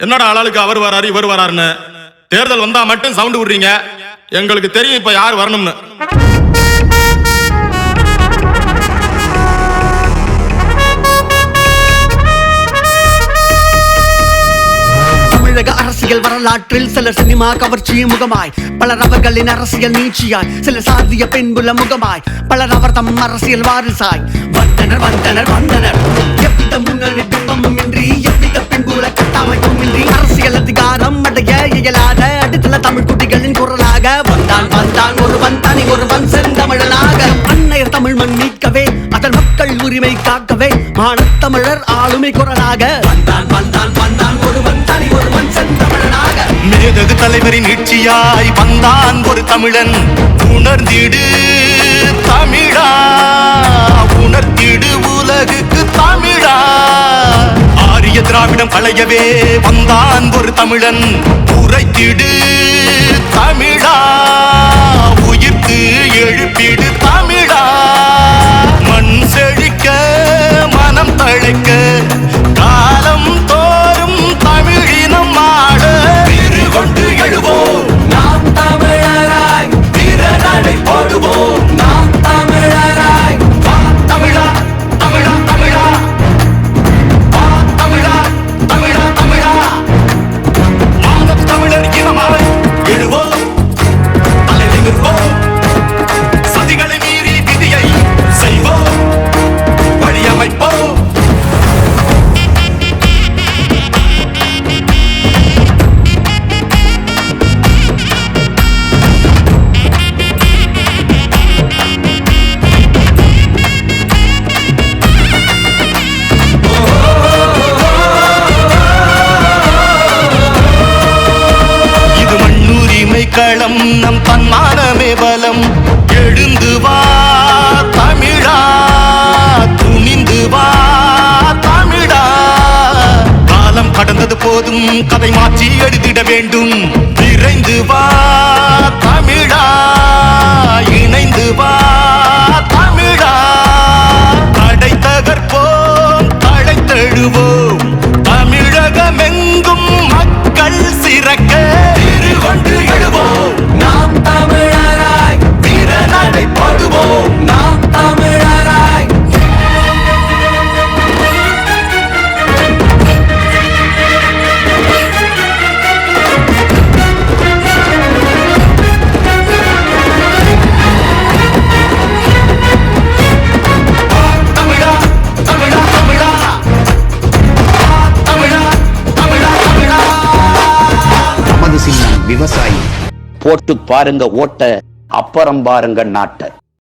என்னடா ஆளாளுக்கு அவர் வராரு இவர் வராருன்னு? தேர்தல் வந்தா மட்டும் சவுண்ட் விடுறீங்க. எங்களுக்கு தெரியும் இப்ப யார் வரணும்னு. தமிழக அரசியல் வரலாற்றில் சில சினிமா கவர்ச்சி முகமாய் பலர் அவர்களின் அரசியல் நீட்சியாய் சில சாதிய பின்புல முகமாய் பலர் அவர் தம் அரசியல் வாரிசாய். வந்தனர் வந்தனர் வந்தனர். எப்படி முன்னணி ஒருவன் செந்தமிழனாக அன்னையர் தமிழ் மண் மீட்கவே அதன் மக்கள் உரிமை காக்கவே மானத்தமிழர் ஆளுமை குரலாக. வந்தான் வந்தான் வந்தான் ஒருவன் தனி ஒருவன் செந்தமிழனாக மேதகு தலைவரின் நீட்சியாய் வந்தான் ஒரு தமிழன். உணர்ந்திடு தமிழா உணர்த்திடு உலகுக்கு தமிழா. ஆரிய திராவிடம் களையவே வந்தான் ஒரு தமிழன். உரைத்திடு தமிழா. மண்ணுரிமை நம் தன்மானமே பலம். எழுந்து வா தமிழா துணிந்து வா தமிழா. காலம் கடந்தது போதும் கதை மாற்றி எழுதிட வேண்டும். விரைந்து வா தமிழா இணைந்து வா. விவசாயி. போட்டு பாருங்க ஓட்ட அப்புறம் பாருங்க நாட்ட.